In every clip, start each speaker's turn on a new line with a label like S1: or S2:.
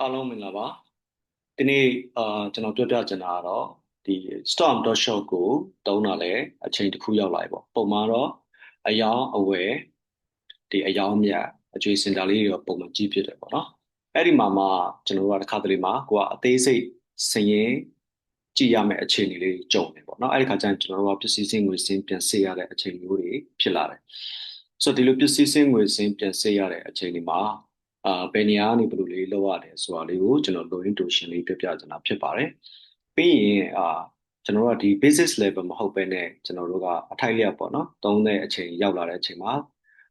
S1: အားလုံးမင်္ဂလာပါဒီနေ့အာကျွန်တော်ပြောပြချင်တာကတော့ဒီ storm.shop ကိုတုံးတာလဲအချိန်တစ်ခုရောက်လာပြီပေါ့ပုံမှန်တော့အယောင်အဝယ်ဒီအယောင်မြတ်အကျွေးစင်တာလေးတွေပုံမှန်ကြည့်ဖြစ်တယ်ပေါ့နော်အဲ့ဒီမှာမှကျွန်တော်တို့ကတစ်ခါတလေမှာကိုကအသေးစိတ်စရင်ကြည့်ရမယ့်အခြေအနေလေးကြုံတယ်ပေါ့နော်အဲ့ဒီခါကျရင်ကျွန်တော်တို့ကပစ္စည်းစင်းငွေစင်းပြန်စေရတဲ့အခြေအနေမျိုးတွေဖြစ်လာတယ်ဆိုတော့ဒီလိုပစ္စည်းစင်းငွေစင်းပြန်စေရတဲ့အခြေအနေမှာ အာဘယ်နေရာကနေဘယ်လိုလေးလောက်ရတယ်ဆိုတာလေးကိုကျွန်တော် loading to ရှင်းလေးပြပြချင်တာဖြစ်ပါတယ်ပြီးရင်အာကျွန်တော်တို့ကဒီ basis level မဟုတ်ဘဲနဲ့ကျွန်တော်တို့ကအထိုက်လျက်ပေါ့နော်သုံးတဲ့အချိန်ရောက်လာတဲ့အချိန်မှာ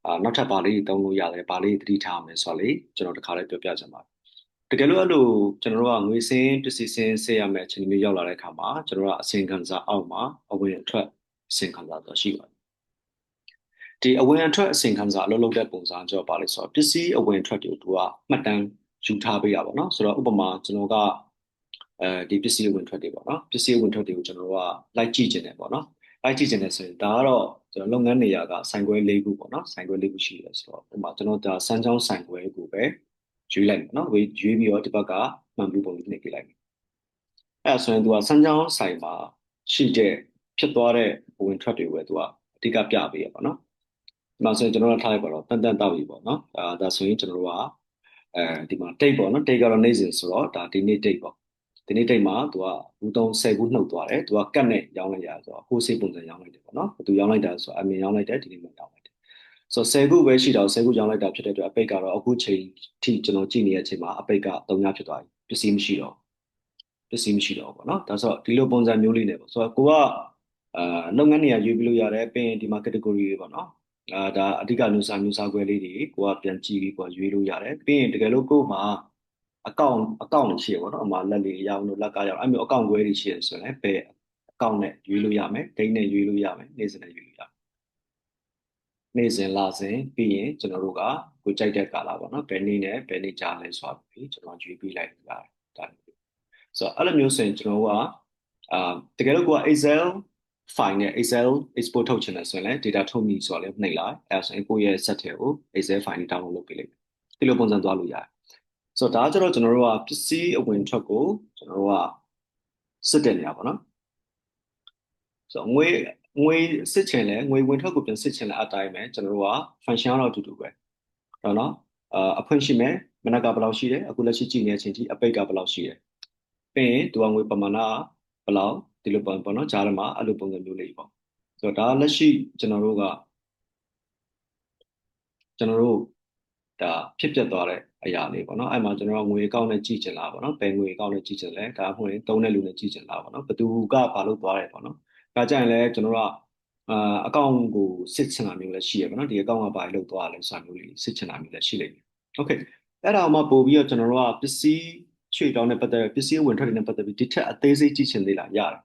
S1: အာနောက်ထပ်ဘာလေးသုံးလို့ရတယ်ဘာလေးသတိထားမယ်ဆိုတာလေးကျွန်တော်တခါလေးပြောပြချင်ပါတယ်တကယ်လို့အဲ့လိုကျွန်တော်တို့ကငွေစင်းပစ္စည်းစင်းဆေးရမယ့်အချိန်မျိုးရောက်လာတဲ့အခါမှာကျွန်တော်တို့ကအစင်ခံစားအောက်မှာအဝင်အထွက်အစင်ခံစားတော့ရှိပါတယ် ဒီအဝင်အထွက်အစင်ခံစားအလုပ်လုပ်တဲ့ပုံစံကြောပါလိမ့်ဆိုတော့ပစ္စည်းအဝင်အထွက်တွေကိုသူကမှတ်တမ်းယူထားပေးတာပေါ့နော်ဆိုတော့ဥပမာကျွန်တော်ကအဲဒီပစ္စည်းအဝင်ထွက်တွေပေါ့နော်ပစ္စည်းအဝင်ထွက်တွေကိုကျွန်တော်တို့ကလိုက်ကြည့်ကျင်တယ်ပေါ့နော်လိုက်ကြည့်ကျင်တယ်ဆိုရင်ဒါကတော့ကျွန်တော်လုပ်ငန်းနေရာကဆိုင်ခွဲ၄ခုပေါ့နော်ဆိုင်ခွဲ၄ခုရှိတယ်ဆိုတော့ဥပမာကျွန်တော်ဒါစမ်းချောင်းဆိုင်ခွဲကိုပဲရွေးလိုက်မယ်နော်ဝေးရွေးပြီးတော့ဒီဘက်ကမှန်ပြီးပုံလေးနှိပ်ပြလိုက်မယ်အဲ့ဒါဆိုရင်သူကစမ်းချောင်းဆိုင်မှာရှိတဲ့ဖြစ်သွားတဲ့ဝင်ထွက်တွေကိုပဲသူကအဓိကပြပေးရပါတော့ဒီ မှာဆိုရင်ကျွန်တော်တို့ထားလိုက်ပါတော့တန်တန်တောက်ပြီပေါ့နော်အာဒါဆိုရင်ကျွန်တော်တို့ကအဲဒီမှာ date ပေါ့နော် date ကတော့နေ့စဉ်ဆိုတော့ဒါဒီနေ့ date ပေါ့ဒီနေ့ date မှာသူကဘူးသုံး10ခုနှုတ်သွားတယ်သူကကတ်နဲ့ရောင်းလိုက်ရဆိုတော့ဟိုးစေးပုံစံရောင်းလိုက်တယ်ပေါ့နော်သူရောင်းလိုက်တာဆိုတော့အမြင်ရောင်းလိုက်တယ်ဒီနေ့မှရောင်းလိုက်တယ်ဆိုတော့10ခုပဲရှိတော့10ခုရောင်းလိုက်တာဖြစ်တဲ့အတွက်အပိတ်ကတော့အခုချိန်ထိကျွန်တော်ကြည့်နေတဲ့အချိန်မှာအပိတ်က3ညဖြစ်သွားပြီပစ္စည်းမရှိတော့ပစ္စည်းမရှိတော့ဘူးပေါ့နော်ဒါဆိုတော့ဒီလိုပုံစံမျိုးလေးနဲ့ပေါ့ဆိုတော့ကိုကအာလုပ်ငန်းနေရာရွေးပြီးလို့ရတယ်ပြီးရင်ဒီမှာ category တွေပေါ့နော် အာဒါအဓိကမျိုးစားမျိုးစားခွဲလေးတွေကိုကပြန်ကြည့်ပြီးကိုရွေးလို့ရတယ်ပြီးရင်တကယ်လို့ကို့မှာအကောင့်အကောင့်တွေရှိရပေါ့နော်အမှလက်လေးရောင်းလို့လက်ကရောင်းအဲ့မျိုးအကောင့်ခွဲတွေရှိရဆိုရင်ဘယ်အကောင့်နဲ့ရွေးလို့ရမယ်ဒိတ်နဲ့ရွေးလို့ရမယ်နေ့စဉ်နဲ့ရွေးလို့ရမယ်နေ့စဉ်လစဉ်ပြီးရင်ကျွန်တော်တို့ကကိုကြိုက်တဲ့ကာလပေါ့နော်ဘယ်နေ့နဲ့ဘယ်နေ့ကြာလဲဆိုတာပြီးကျွန်တော်ရွေးပြီးလိုက်ရတယ်ဒါဆိုတော့အဲ့လိုမျိုးဆိုရင်ကျွန်တော်ကအာတကယ်လို့ကိုက Excel file နဲ့ Excel export ထုတ်ချင်တယ်ဆိုရင်လည်း data ထုတ်မိဆိုတော့လည်းနှိပ်လိုက်အဲဆိုရင်ကိုယ့်ရဲ့ set တွေကို Excel file နဲ့ download လုပ်ပေးလိုက်ဒီလိုပုံစံသွားလို့ရတယ်ဆိုတော့ဒါကျတော့ကျွန်တော်တို့ကပစ္စည်းအဝင်ထွက်ကိုကျွန်တော်တို့ကစစ်တဲ့နေရာပေါ့နော်ဆိုတော့ငွေငွေစစ်ချင်လဲငွေဝင်ထွက်ကိုပြန်စစ်ချင်လဲအတိုင်းပဲကျွန်တော်တို့က function တော့အတူတူပဲဟုတ်နော်အအဖွင့်ရှိမယ်မနက်ကဘယ်လောက်ရှိတယ်အခုလက်ရှိကြည့်နေတဲ့အချိန်ထိအပိတ်ကဘယ်လောက်ရှိတယ်ပြီးရင်သူကငွေပမာဏဘယ်လောက် ဒီလိုပေါ့ပေါ့နော်ဂျားထဲမှာအဲ့လိုပုံစံမျိုးလေးပေါ့ဆိုတော့ဒါလက်ရှိကျွန်တော်တို့ကကျွန်တော်တို့ဒါဖြစ်ပျက်သွားတဲ့အရာလေးပေါ့နော်အဲ့မှာကျွန်တော်ကငွေအကောင့်နဲ့ကြည့်ချင်လားပေါ့နော်ဘယ်ငွေအကောင့်နဲ့ကြည့်ချင်လဲဒါမှမဟုတ်သုံးတဲ့လူနဲ့ကြည့်ချင်လားပေါ့နော်ဘယ်သူကဘာလို့သွားတယ်ပေါ့နော်ဒါကြရင်လည်းကျွန်တော်တို့ကအာအကောင့်ကိုစစ်ချင်တာမျိုးလည်းရှိရပေါ့နော်ဒီအကောင့်ကဘာလို့သွားလဲဆိုတာမျိုးလေးစစ်ချင်တာမျိုးလည်းရှိလိမ့်မယ်โอเคအဲ့ဒါမှပို့ပြီးတော့ကျွန်တော်တို့ကပစ္စည်းချွေတောင်းနဲ့ပတ်သက်ပစ္စည်းဝင်ထွက်တွေနဲ့ပတ်သက်ပြီးဒီထက်အသေးစိတ်ကြည့်ချင်သေးလားရတယ်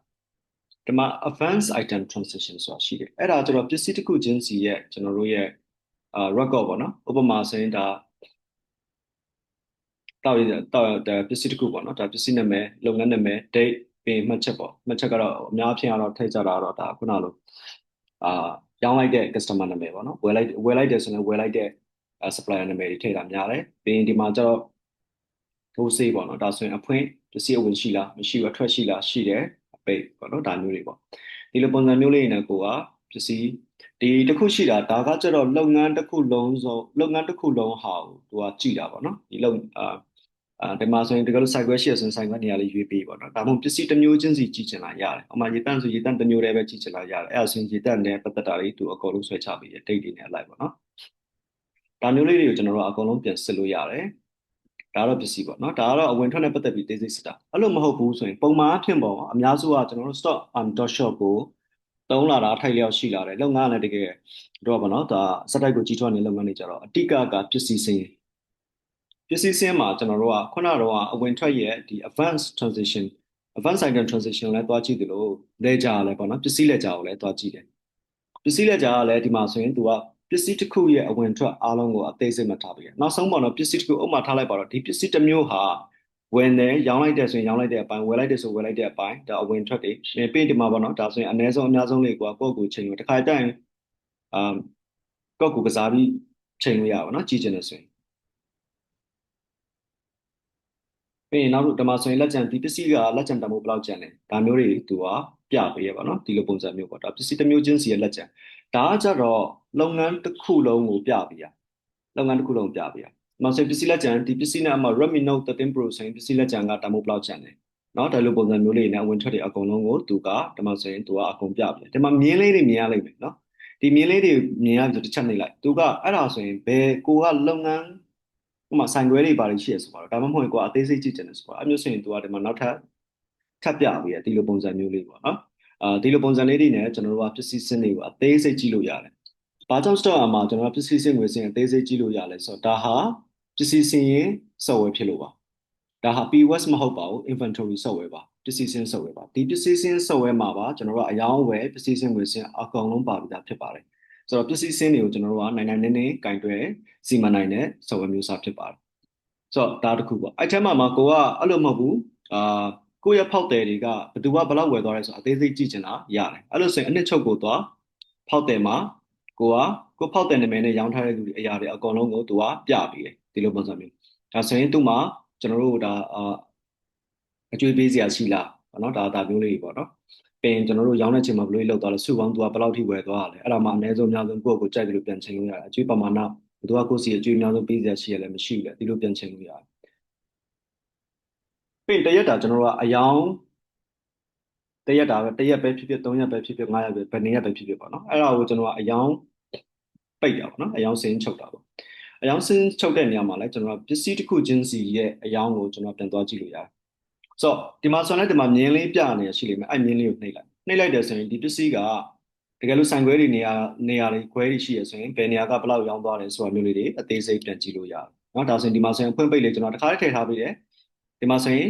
S1: ဒီမှာ advanced item transition ဆိုတာရှိတယ်အဲ့ဒါကျတော့ပစ္စည်းတစ်ခုချင်းစီရဲ့ကျွန်တော်တို့ရဲ့အာ record ပေါ့နော်ဥပမာဆိုရင်ဒါတောက်ရတောက်ပစ္စည်းတစ်ခုပေါ့နော်ဒါပစ္စည်းနာမည်လုပ်ငန်းနာမည် date ပြီးမှတ်ချက်ပေါ့မှတ်ချက်ကတော့အများအပြားတော့ထည့်ကြတာတော့ဒါခုနလိုအာရောင်းလိုက်တဲ့ customer နာမည်ပေါ့နော်ဝယ်လိုက်ဝယ်လိုက်တယ်ဆိုရင်ဝယ်လိုက်တဲ့ supplier နာမည်တွေထည့်တာများတယ်ပြီးရင်ဒီမှာကျတော့ထိုးစေးပေါ့နော်ဒါဆိုရင်အဖွင့်ပစ္စည်းအဝင်ရှိလားမရှိဘူးအထွက်ရှိလားရှိတယ် အပိတ်ပေါ့နော်ဒါမျိုးတွေပေါ့ဒီလိုပုံစံမျိုးလေးနဲ့ကိုကပစ္စည်းဒီတစ်ခုရှိတာဒါကကျတော့လုပ်ငန်းတစ်ခုလုံးဆိုလုပ်ငန်းတစ်ခုလုံးဟာကိုသူကကြည်တာပေါ့နော်ဒီလုပ်အာအာဒီမှာဆိုရင်တကယ်လို့ site quest ရှိရဆိုရင် site quest နေရာလေးရွေးပေးပေါ့နော်ဒါမှမဟုတ်ပစ္စည်းတစ်မျိုးချင်းစီကြည့်ချင်လာရတယ်။အမှရေတန့်ဆိုရေတန့်တစ်မျိုးတည်းပဲကြည့်ချင်လာရတယ်။အဲ့ဒါဆိုရင်ရေတန့်နဲ့ပတ်သက်တာတွေသူအကုန်လုံးဆွဲချပေးတယ် date တွေနဲ့လိုက်ပေါ့နော်။ဒါမျိုးလေးတွေကိုကျွန်တော်တို့အကုန်လုံးပြန်စစ်လို့ရတယ်။ ဒါတော့ပစ္စည်းပေါ့နော်။ဒါကတော့အဝင်ထွက်နဲ့ပတ်သက်ပြီး basic စစ်တာ။အဲ့လိုမဟုတ်ဘူးဆိုရင်ပုံမှန်အဖြစ်ပေါ့အများစုကကျွန်တော်တို့ stock um dot shop ကိုတုံးလာတာထိုက်လျောက်ရှိလာတယ်လုပ်ငန်းလည်းတကယ်တော့ပေါ့နော်ဒါစက်တိုက်ကိုကြီးထွားနေလုပ်ငန်းတွေကြတော့အတိကကပစ္စည်းစင်းပစ္စည်းစင်းမှာကျွန်တော်တို့ကခုနကတော့အဝင်ထွက်ရဲ့ဒီ advanced transition advanced item transition လည်းတွားကြည့်တယ်လို့လဲကြလည်းပေါ့နော်ပစ္စည်းလဲကြကိုလည်းတွားကြည့်တယ်ပစ္စည်းလဲကြကလည်းဒီမှာဆိုရင်သူက ပစ္စည်းတစ်ခုရဲ့အဝင်ထွက်အားလုံးကိုအသေးစိတ်မှတ်ထားပြီးနောက်ဆုံးပေါ့နော်ပစ္စည်းတစ်ခုအုပ်မှထားလိုက်ပါတော့ဒီပစ္စည်းတစ်မျိုးဟာဝင်တယ်ရောင်းလိုက်တယ်ဆိုရင်ရောင်းလိုက်တဲ့အပိုင်းဝယ်လိုက်တယ်ဆိုဝယ်လိုက်တဲ့အပိုင်းဒါအဝင်ထွက်တွေပြင်ဒီမှာပေါ့နော်ဒါဆိုရင်အနည်းဆုံးအများဆုံးလေးကိုကိုယ့်ကိုချိန်လို့တစ်ခါတိုင်အမ်ကိုယ့်ကိုကစားပြီးချိန်လို့ရပါတော့နော်ကြည့်ချင်တယ်ဆိုရင် ပြီးရင်နောက်ဓမ္မဆိုရင်လက်ကျန်ဒီပစ္စည်းကလက်ကျန်တမိုးဘယ်လောက်ကျန်လဲဒါမျိုးတွေသူကပြပေးရပါတော့ဒီလိုပုံစံမျိုးပေါ့ဒါပစ္စည်းတစ်မျိုးချင်းစီရဲ့လက်ကျန်ဒါကကြတော့လုပ်ငန်းတစ်ခုလုံးကိုပြပေးရလုပ်ငန်းတစ်ခုလုံးပြပေးရနောက်ဆိုပစ္စည်းလက်ကျန်ဒီပစ္စည်းနဲ့အမှ Redmi Note 13 Pro ဆိုရင်ပစ္စည်းလက်ကျန်ကတမိုးဘယ်လောက်ကျန်လဲနော်ဒါလိုပုံစံမျိုးလေးနဲ့အဝင်ထွက်တွေအကုန်လုံးကိုသူကဓမ္မဆိုရင်သူကအကုန်ပြပေးတယ်ဒီမှာမြင်းလေးတွေမြင်ရလိမ့်မယ်နော်ဒီမြင်းလေးတွေမြင်ရပြီးတော့တစ်ချက်နှိပ်လိုက်သူကအဲ့ဒါဆိုရင်ဘယ်ကိုကလုပ်ငန်း ဥပမာဆိုင်ခွဲတွေပါလိရှိရဆိုပါတော့ဒါမှမဟုတ်ကိုကအသေးစိတ်ကြည့်ချင်တယ်ဆိုတော့အမျိုးဆိုရင်သူကဒီမှာနောက်ထပ်ထပ်ပြပေးတယ်ဒီလိုပုံစံမျိုးလေးပေါ့နော်အာဒီလိုပုံစံလေးတွေနဲ့ကျွန်တော်တို့ကပစ္စည်းစင်းတွေကိုအသေးစိတ်ကြည့်လို့ရတယ်။ဘာကြောင့် store မှာကျွန်တော်ကပစ္စည်းစင်းငွေစင်းအသေးစိတ်ကြည့်လို့ရလဲဆိုတော့ဒါဟာပစ္စည်းစင်းရင် software ဖြစ်လို့ပါ။ဒါဟာ POS မဟုတ်ပါဘူး inventory software ပါပစ္စည်းစင်း software ပါဒီပစ္စည်းစင်း software မှာပါကျွန်တော်တို့ကအယောင်းဝယ်ပစ္စည်းစင်းငွေစင်းအကုန်လုံးပါပြီးသားဖြစ်ပါတယ်။ ဆိုတော့ပစ္စည်းစင်းတွေကိုကျွန်တော်တို့ကနိုင်နိုင်နေနေကင်တွယ်စီမံနိုင်တဲ့ software မျိုးစားဖြစ်ပါတယ်။ဆိုတော့ဒါတစ်ခုပေါ့အဲ့ထဲမှာမှာကိုကအဲ့လိုမဟုတ်ဘူးအာကိုယ့်ရဲ့ဖောက်တယ်တွေကဘယ်သူကဘယ်လောက်ဝယ်သွားလဲဆိုအသေးစိတ်ကြည့်ချင်တာရတယ်အဲ့လိုဆိုရင်အနှစ်ချုပ်ကိုသွားဖောက်တယ်မှာကိုကကိုဖောက်တယ်နာမည်နဲ့ရောင်းထားတဲ့လူတွေအရာတွေအကုန်လုံးကိုသူကပြပေးတယ်ဒီလိုပုံစံမျိုးဒါဆိုရင်သူ့မှာကျွန်တော်တို့ဒါအာအကျွေးပေးစရာရှိလားပေါ့နော်ဒါဒါမျိုးလေးပေါ့နော် ပင်ကျွန်တော်တို့ရောင်းတဲ့ချိန်မှာဘယ်လိုလုပ်သွားလဲစုပေါင်းသူကဘယ်လောက်ထိဝယ်သွားရလဲအဲ့ဒါမှအနည်းဆုံးအများဆုံးကိုယ့်ကိုကြိုက်တယ်လို့ပြန်ချိန်လို့ရတယ်အကျွေးပမာဏဘယ်သူကကိုယ့်စီအကျွေးအများဆုံးပေးစရာရှိရလဲမရှိဘူးလေဒီလိုပြန်ချိန်လို့ရတယ်ပြီးတရက်တာကျွန်တော်တို့ကအယောင်တရက်တာပဲတရက်ပဲဖြစ်ဖြစ်၃ရက်ပဲဖြစ်ဖြစ်၅ရက်ပဲဘယ်နှစ်ရက်ပဲဖြစ်ဖြစ်ပေါ့နော်အဲ့ဒါကိုကျွန်တော်ကအယောင်ပိတ်တာပေါ့နော်အယောင်စင်းချုပ်တာပေါ့အယောင်စင်းချုပ်တဲ့နေရာမှာလည်းကျွန်တော်ပစ္စည်းတစ်ခုချင်းစီရဲ့အယောင်ကိုကျွန်တော်ပြန်သွားကြည့်လို့ရတယ် ဆိုတော့ဒီမှာဆိုရင်ဒီမှာမြင်းလေးပြနေရရှိလိမ့်မယ်အဲ့မြင်းလေးကိုနှိပ်လိုက်နှိပ်လိုက်တယ်ဆိုရင်ဒီပစ္စည်းကတကယ်လို့ဆိုင်ခွဲတွေနေရာနေရာတွေခွဲတွေရှိရဆိုရင်ဘယ်နေရာကဘယ်လောက်ရောင်းသွားတယ်ဆိုတာမျိုးလေးတွေအသေးစိတ်ပြန်ကြည့်လို့ရတယ်เนาะဒါဆိုရင်ဒီမှာဆိုရင်အဖွင့်ပိတ်လေးကျွန်တော်တစ်ခါလေးထည့်ထားပေးတယ်ဒီမှာဆိုရင်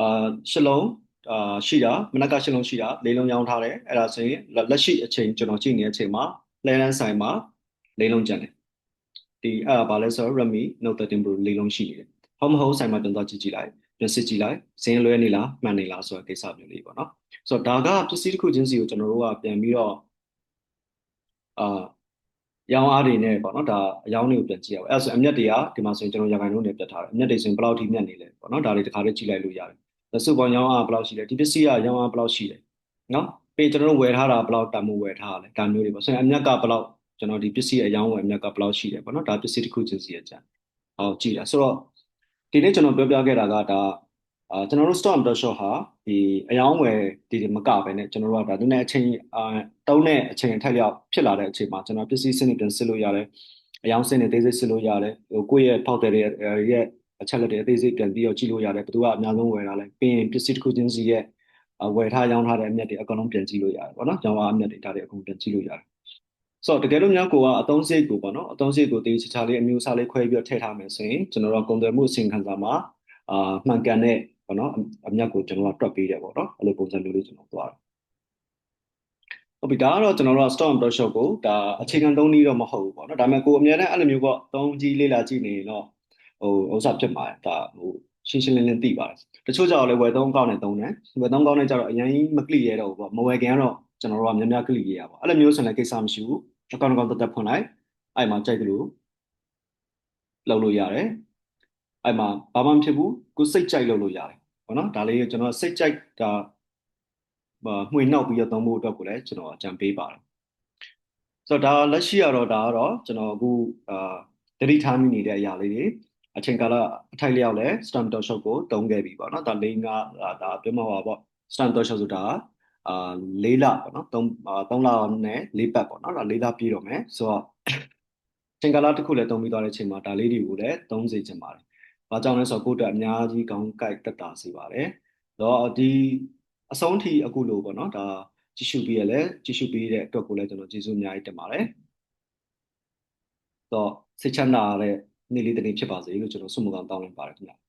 S1: အာရှလုံးအာရှိတာမနက်ကရှလုံးရှိတာလေးလုံးရောင်းထားတယ်အဲ့ဒါဆိုရင်လက်ရှိအချိန်ကျွန်တော်ကြည့်နေတဲ့အချိန်မှာလဲလန်းဆိုင်မှာလေးလုံးကျန်တယ်ဒီအဲ့ဒါဘာလဲဆိုတော့ Redmi Note 13 Pro လေးလုံးရှိနေတယ်ဟုတ်မဟုတ်ဆိုင်မှာပြန်သွားကြည့်ကြည့်လိုက် ပြန်စစ်ကြည့်လိုက်ဇင်းလွဲနေလားမှန်နေလားဆိုတဲ့ကိစ္စမျိုးလေးပေါ့နော်ဆိုတော့ဒါကပစ္စည်းတစ်ခုချင်းစီကိုကျွန်တော်တို့ကပြန်ပြီးတော့အာရောင်းအားတွေနဲ့ပေါ့နော်ဒါအယောင်းတွေကိုပြန်ကြည့်ရအောင်အဲ့ဒါဆိုအမျက်တွေကဒီမှာဆိုရင်ကျွန်တော်ရာခိုင်နှုန်းတွေပြတ်ထားတယ်အမျက်တွေဆိုရင်ဘယ်လောက်ထိမျက်နေလဲပေါ့နော်ဒါတွေတစ်ခါလေးကြည့်လိုက်လို့ရတယ်စုပေါင်းရောင်းအားဘယ်လောက်ရှိလဲဒီပစ္စည်းကရောင်းအားဘယ်လောက်ရှိလဲနော်ပြီးကျွန်တော်တို့ဝယ်ထားတာဘယ်လောက်တန်မိုးဝယ်ထားရလဲဒါမျိုးတွေပေါ့ဆိုရင်အမျက်ကဘယ်လောက်ကျွန်တော်ဒီပစ္စည်းအယောင်းဝယ်အမျက်ကဘယ်လောက်ရှိလဲပေါ့နော်ဒါပစ္စည်းတစ်ခုချင်းစီအကြံဟောကြည့်တာဆိုတော့ ဒီနေ့ကျွန်တော်ပြောပြခဲ့တာကဒါအာကျွန်တော်တို့ storm dot shot ဟာဒီအယောင်းဝယ်ဒီမကပဲねကျွန်တော်တို့ကဒါသူနဲ့အချိန်အာတုံးတဲ့အချိန်ထက်လျောက်ဖြစ်လာတဲ့အချိန်မှာကျွန်တော်ပစ္စည်းစနစ်ပြန်စစ်လို့ရတယ်အယောင်းစနစ်သေးစိတ်စစ်လို့ရတယ်ဟိုကိုယ့်ရဲ့ဖောက်တယ်ရဲ့အချက်လက်တွေအသေးစိတ်ပြန်ပြီးတော့ကြည့်လို့ရတယ်ဘယ်သူကအများဆုံးဝယ်တာလဲပြီးရင်ပစ္စည်းတစ်ခုချင်းစီရဲ့ဝယ်ထားရောင်းထားတဲ့အမြတ်တွေအကုန်လုံးပြန်ကြည့်လို့ရတယ်ပေါ့နော်။ကျောင်းအားအမြတ်တွေဒါတွေအကုန်ပြန်ကြည့်လို့ရတယ်။ ဆိုတော့တကယ်လို့များကိုကအသုံးစရိတ်ကိုပေါ့နော်အသုံးစရိတ်ကိုတေးချာချာလေးအမျိုးအစားလေးခွဲပြီးတော့ထည့်ထားမယ်ဆိုရင်ကျွန်တော်တို့ကုန်သွယ်မှုအစီရင်ခံစာမှာအာမှန်ကန်တဲ့ပေါ့နော်အမြတ်ကိုကျွန်တော်ကတွက်ပေးတယ်ပေါ့နော်အဲ့လိုပုံစံမျိုးလေးကျွန်တော်သွားတယ်ဟုတ်ပြီဒါကတော့ကျွန်တော်တို့က storm dot shop ကိုဒါအခြေခံသုံးနည်းတော့မဟုတ်ဘူးပေါ့နော်ဒါပေမဲ့ကိုအများနဲ့အဲ့လိုမျိုးပေါ့သုံးကြီးလေးလာကြည့်နေရင်တော့ဟိုဥစ္စာဖြစ်ပါတယ်ဒါဟိုရှင်းရှင်းလင်းလင်းသိပါတယ်တချို့ကြောင့်လည်းဝယ်သုံးကောက်နဲ့သုံးတယ်ဝယ်သုံးကောက်နဲ့ကြတော့အရင်မကလီရတော့ဘူးပေါ့မဝယ်ခင်ကတော့ကျွန်တော်တို့ကများများကလီရရပါအဲ့လိုမျိုးဆိုရင်လည်းကိစ္စမရှိဘူး အကောင့်ကောင်တက်တက်ဖွင့်လိုက်အဲ့မှာကြိုက်တယ်လို့လုပ်လို့ရတယ်အဲ့မှာဘာမှမဖြစ်ဘူးကိုစိတ်ကြိုက်လုပ်လို့ရတယ်ပေါ့နော်ဒါလေးကျွန်တော်စိတ်ကြိုက်ဒါမှွေနှောက်ပြီးတော့သုံးဖို့အတွက်ကိုလည်းကျွန်တော်အကြံပေးပါတယ်ဆိုတော့ဒါလက်ရှိရတော့ဒါကတော့ကျွန်တော်အခုအာတတိထားမိနေတဲ့အရာလေးတွေအချိန်ကာလအထိုက်လျောက်လဲ stamp dot shop ကိုတုံးခဲ့ပြီပေါ့နော်ဒါ၄၅ဒါပြောမှာပါပေါ့ stamp dot shop ဆိုတာ အာ၄လပေါ့နော်၃၃လနဲ့၄ပတ်ပေါ့နော်ဒါ၄လပြည့်တော့မယ်ဆိုတော့ချိန်ကာလတစ်ခုလည်းတုံးပြီးသွားတဲ့အချိန်မှာဒါလေးတွေကိုလည်းသုံးစေချင်ပါတယ်။ဘာကြောင့်လဲဆိုတော့ကိုယ့်အတွက်အများကြီးကောင်းကိုက်တက်တာစေပါတယ်။တော့ဒီအဆုံးထိအခုလို့ပေါ့နော်ဒါကြည့်ရှုပြီးရလဲကြည့်ရှုပြီးတဲ့အတွက်ကိုလည်းကျွန်တော်ကျေးဇူးအများကြီးတင်ပါတယ်။တော့စိတ်ချမ်းသာတဲ့နေ့လေးတစ်နေ့ဖြစ်ပါစေလို့ကျွန်တော်ဆုမကောင်းတောင်းလိုက်ပါတယ်ခင်ဗျာ။